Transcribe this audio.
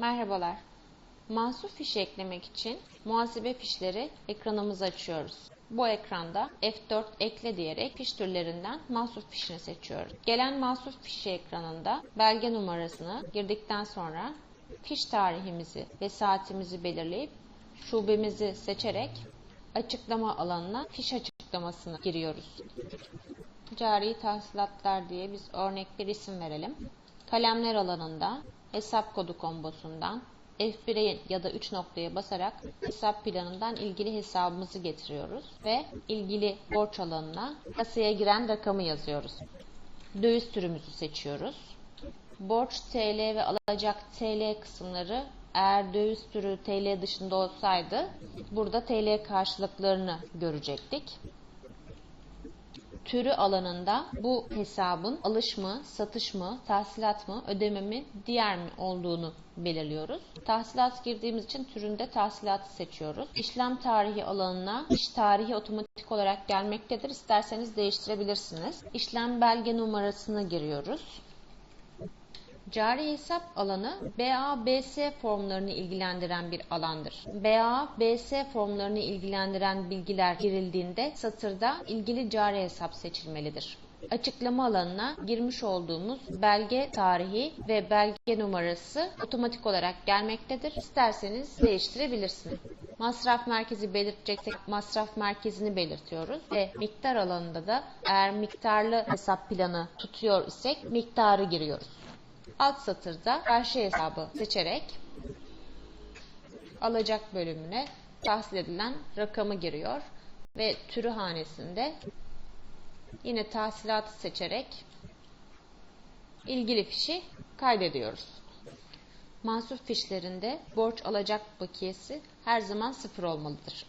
Merhabalar. Mahsur fişi eklemek için muhasebe fişleri ekranımızı açıyoruz. Bu ekranda F4 ekle diyerek fiş türlerinden mahsur fişini seçiyoruz. Gelen mahsur fişi ekranında belge numarasını girdikten sonra fiş tarihimizi ve saatimizi belirleyip şubemizi seçerek açıklama alanına fiş açıklamasını giriyoruz. Cari tahsilatlar diye biz örnek bir isim verelim. Kalemler alanında hesap kodu kombosundan F1'e ya da 3 noktaya basarak hesap planından ilgili hesabımızı getiriyoruz ve ilgili borç alanına kasaya giren rakamı yazıyoruz. Döviz türümüzü seçiyoruz. Borç TL ve alacak TL kısımları eğer döviz türü TL dışında olsaydı burada TL karşılıklarını görecektik türü alanında bu hesabın alış mı, satış mı, tahsilat mı, ödeme mi, diğer mi olduğunu belirliyoruz. Tahsilat girdiğimiz için türünde tahsilatı seçiyoruz. İşlem tarihi alanına iş tarihi otomatik olarak gelmektedir. İsterseniz değiştirebilirsiniz. İşlem belge numarasını giriyoruz. Cari hesap alanı BA-BS formlarını ilgilendiren bir alandır. BA-BS formlarını ilgilendiren bilgiler girildiğinde satırda ilgili cari hesap seçilmelidir. Açıklama alanına girmiş olduğumuz belge tarihi ve belge numarası otomatik olarak gelmektedir. İsterseniz değiştirebilirsiniz. Masraf merkezi belirteceksek masraf merkezini belirtiyoruz ve miktar alanında da eğer miktarlı hesap planı tutuyor isek miktarı giriyoruz. Alt satırda karşı hesabı seçerek alacak bölümüne tahsil edilen rakamı giriyor ve türü hanesinde yine tahsilatı seçerek ilgili fişi kaydediyoruz. Mahsur fişlerinde borç alacak bakiyesi her zaman sıfır olmalıdır.